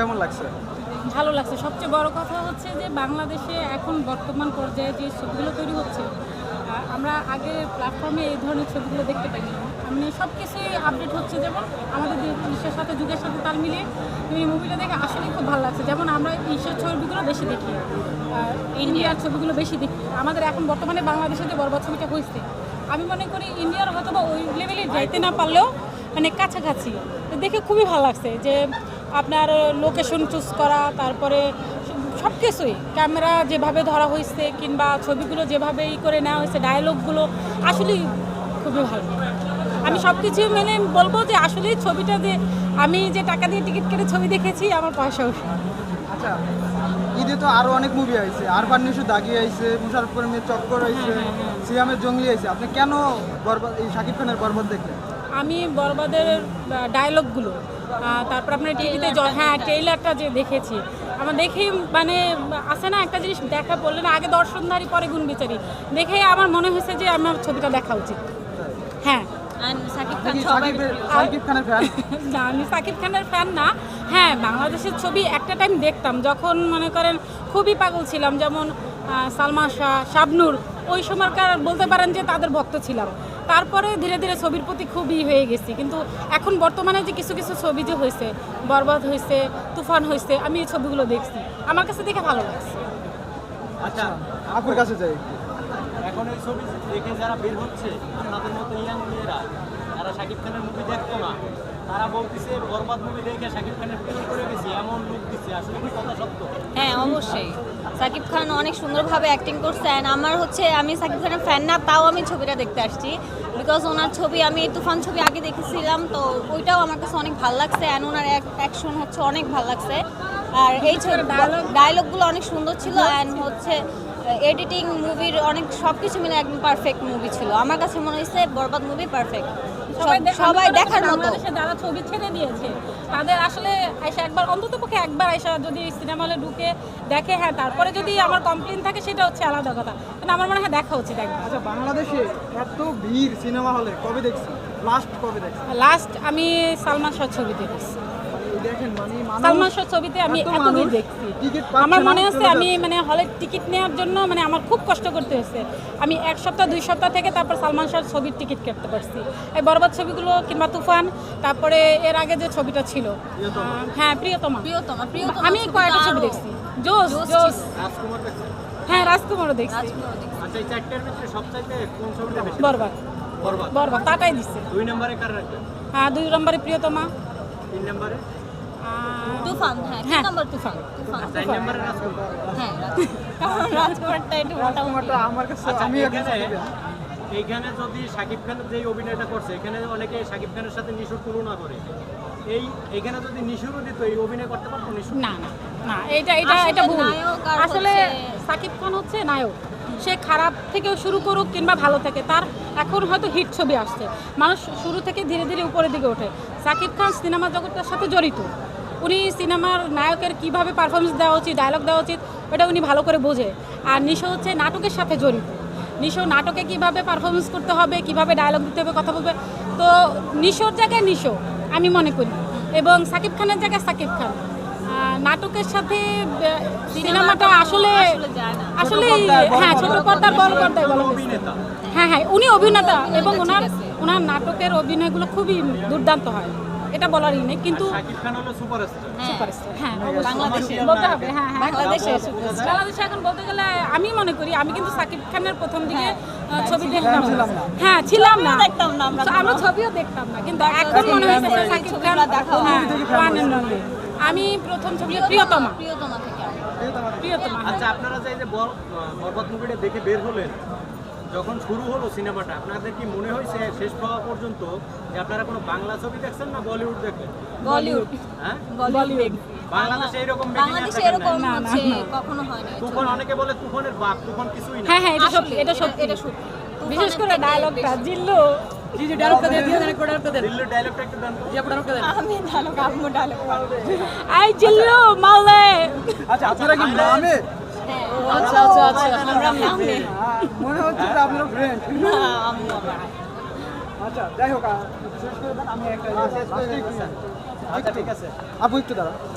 কেমন লাগছে? ভালো লাগছে। সবচেয়ে বড় কথা হচ্ছে যে, বাংলাদেশে এখন বর্তমান পর্যায়ে যে ছবিগুলো তৈরি হচ্ছে আমরা আগে প্ল্যাটফর্মে এই ধরনের ছবিগুলো দেখতে পাইনি। মানে সব কিছুই আপডেট হচ্ছে। যেমন আমাদের বিশ্বের সাথে, যুগের সাথে তাল মিলিয়ে এই মুভিটা দেখে আসলেই খুব ভালো লাগছে। যেমন আমরা ঈশ্বর ছবিগুলো বেশি দেখি ইন্ডিয়ার ছবিগুলো বেশি দেখি। আমাদের এখন বর্তমানে বাংলাদেশে যে বরবাদ ছবিটা হয়েছে, আমি মনে করি ইন্ডিয়ার হয়তো বা ওই লেভেলে যাইতে না পারলেও মানে কাছাকাছি। দেখে খুবই ভালো লাগছে যে আপনার লোকেশন চুজ করা তারপরে সব কিছুই। ক্যামেরা যেভাবে ধরা হয়েছে কিংবা ছবিগুলো যেভাবে ই করে নেওয়া হয়েছে ডায়লগগুলো আসলেই খুবই ভালো। আমি সব কিছু মেনে বলব যে আসলেই ছবিটা যে আমি যে টাকা দিয়ে টিকিট কেটে ছবি দেখেছি আমার পয়সা উঠে আচ্ছা ঈদে তো আরও অনেক মুভি আইছে। আরবান নিশু দাগি আইছে মুশারফ করিমের চক্কর আইছে সিয়ামের জঙ্গলি আইছে। আপনি কেন বরবাদ এই শাকিব খানের বরবাদ দেখলেন? আমি বরবাদের ডায়লগগুলো তারপর আপনার টিভিতে হ্যাঁ ট্রেইলারটা যে দেখেছি। আমার দেখেই মানে আছে না একটা জিনিস দেখা বললেন আগে দর্শনধারী পরে গুণ বিচারি। দেখে আমার মনে হয়েছে যে আমার ছবিটা দেখা উচিত। হ্যাঁ। আমি সাকিব খানের ফ্যান না। হ্যাঁ বাংলাদেশের ছবি একটা টাইম দেখতাম যখন মনে করেন খুবই পাগল ছিলাম যেমন সালমা শাহ শাবনুর ওই সময়কার বলতে পারেন যে তাদের ভক্ত ছিলাম। তারপরে ধীরে ধীরে ছবির প্রতি খুবই হয়ে গেছি। কিন্তু এখন বর্তমানে যে কিছু কিছু ছবি যে হয়েছে বরবাদ হয়েছে তুফান হয়েছে আমি এই ছবিগুলো দেখছি। আমার কাছে দেখে ভালো লাগছে। আচ্ছা আপুর কাছে যাই এখন এই ছবি দেখে যারা বের হচ্ছে তাদের মতো ইয়াং মেয়েরা তারা শাকিব খানের মুভি দেখতো না। হ্যাঁ অবশ্যই। সাকিব খান অনেক সুন্দরভাবে অ্যাক্টিং করছে অ্যান্ড আমার হচ্ছে, আমি সাকিব খানের ফ্যান না, তাও আমি ছবিটা দেখতে আসছি। বিকজ ওনার ছবি, আমি তুফান ছবি আগে দেখেছিলাম, তো ওইটাও আমার কাছে অনেক ভালো লাগছে অ্যান্ড ওনার অ্যাকশন হচ্ছে অনেক ভালো লাগছে। আর এই ছবি ডায়লগগুলো অনেক সুন্দর ছিল অ্যান্ড হচ্ছে এডিটিং মুভির অনেক সব কিছু মিলে একদম পারফেক্ট মুভি ছিল। আমার কাছে মনে হয়েছে, বরবাদ মুভি পারফেক্ট সবাই দেখার মতো। বাংলাদেশে যারা ছবি ছেড়ে দিয়েছে। তাদের আসলে আয়সা একবার অন্তত পক্ষে একবার আয়সা যদি সিনেমা হলে ঢুকে দেখে হ্যাঁ তারপরে যদি আমার কমপ্লেন থাকে সেটা হচ্ছে আলাদা কথা। কিন্তু আমার মনে হয় দেখা উচিত একবার। আচ্ছা বাংলাদেশে এত ভিড় সিনেমা হলে কবে দেখছি লাস্ট কবে দেখছি লাস্ট আমি সালমান শাহ ছবি দেখেছি মানে এই দেখেন মানে মানুষ- সালমান শাহ ছবিতে আমি এত এত মানুষ ভিড় দেখছি আমার মনে হচ্ছে আমি মানে হলের টিকিট নেওয়ার জন্য মানে আমার খুব কষ্ট করতে হচ্ছে। আমি এক সপ্তাহ দুই সপ্তাহ থেকে তারপর সালমান শাহর ছবির টিকিট কাটতে পারছি এই বরবাদ ছবিগুলো কিংবা তুফান তারপরে এর আগে যে ছবিটা ছিল। হ্যাঁ প্রিয়তমা। প্রিয়তমা প্রিয়তমা আমি কয়েকটা ছবি দেখছি। জোস জোস জোস রাজকুমার দেখছে হ্যাঁ রাজকুমারও দেখছি। রাজকুমার দেখছি। আচ্ছা এই চারটার ভিতরে সবচাইতে কোন ছবিটা বেশি? বরবাদ। বরবাদ। বরবাদ তাটাই দিচ্ছে দুই নম্বরে কার রাখবেন হ্যাঁ দুই নম্বরে প্রিয়তমা। তিন নম্বরে? তুফান হ্যাঁ হ্যাঁ তিন তুফান তুফান চার রাজকুমার হ্যাঁ রাজকুমারটা একটু মোটামুটি আমার কাছে আচ্ছা আমি একজন এখানে শাকিব fan। এইখানে যদি শাকিব খান যে অভিনয়টা করছে এখানে অনেকে শাকিব খানের সাথে নিশুর তুলনা করে। এই এখানে যদি নিশুরও দিত এই অভিনয় করতে পারতো নিশুর না না না এটা এটা এটা ভুল। আসলে খান হচ্ছে নায়ক। সে খারাপ থেকেও শুরু করুক কিংবা ভালো থেকে তার এখন হয়তো হিট ছবি আসছে। মানুষ শুরু থেকে ধীরে ধীরে উপরের দিকে ওঠে। সাকিব খান সিনেমা জগতের সাথে জড়িত। উনি সিনেমার নায়কের কীভাবে পারফরমেন্স দেওয়া উচিত ডায়লগ দেওয়া উচিত ওটা উনি ভালো করে বোঝে। আর নিশো হচ্ছে নাটকের সাথে জড়িত। নিশো নাটকে কীভাবে পারফরমেন্স করতে হবে কীভাবে ডায়লগ দিতে হবে কথা বলবে তো নিশোর জায়গায় নিশো আমি মনে করি। এবং সাকিব খানের জায়গায় সাকিব খান। নাটকের সাথে সিনেমাটা আসলে আসলে হ্যাঁ ছোট পর্দার বড় পর্দায় বলা হ্যাঁ হ্যাঁ উনি অভিনেতা এবং ওনার ওনার নাটকের অভিনয়গুলো খুবই দুর্দান্ত হয়। এটা বলারই নেই কিন্তু শাকিব খান হলো সুপারস্টার। হ্যাঁ সুপারস্টার হ্যাঁ বাংলাদেশে বলতে হবে হ্যাঁ হ্যাঁ বাংলাদেশে বাংলাদেশে এখন বলতে গেলে আমি মনে করি আমি কিন্তু সাকিব খানের প্রথম দিকে ছবি দেখতাম। হ্যাঁ ছিলাম না। দেখতাম না আমরা ছবিও দেখতাম না কিন্তু এখন মনে হয়েছে খান হ্যাঁ। আমি প্রথম ছবি প্রিয়তমা প্রিয়তমা। থেকে। প্রিয়তমা। হ্যাঁ। আচ্ছা আপনারা যে এই যে বর- বরবাদ মুভিটা দেখে বের হলেন যখন শুরু হলো সিনেমাটা আপনাদের কি মনে হয়েছে শেষ পাওয়া পর্যন্ত যে আপনারা কোনো বাংলা ছবি দেখছেন না বলিউড দেখবেন বলিউড। হ্যাঁ? বলিউড বাংলাদেশে এরকম making বাংলাদেশে দেখেন এরকম হচ্ছে কখনো হয় না তুফান অনেকে বলে তুফানের বাপ তুফান কিছুই না। হ্যাঁ হ্যাঁ এটা সত্যি এটা সত্যি। এটা সত্যি। বিশেষ করে ডায়লগটা বেশি। জিল্লু দিল্লু ডায়লগটা একটু দেন তো। আমি ডায়লগ আম্মু ডায়লগ আই জিল্লু মালে আচ্ছা আপনারা কি গ্রামে আচ্ছা আচ্ছা আচ্ছা আমরা মামলে মনে হচ্ছে যে আপনার ফ্রেন্ড আম্মু আমার আচ্ছা যাই হোক শেষ করে দেন আমি একটা আচ্ছা ঠিক আছে। আপু একটু দাঁড়ান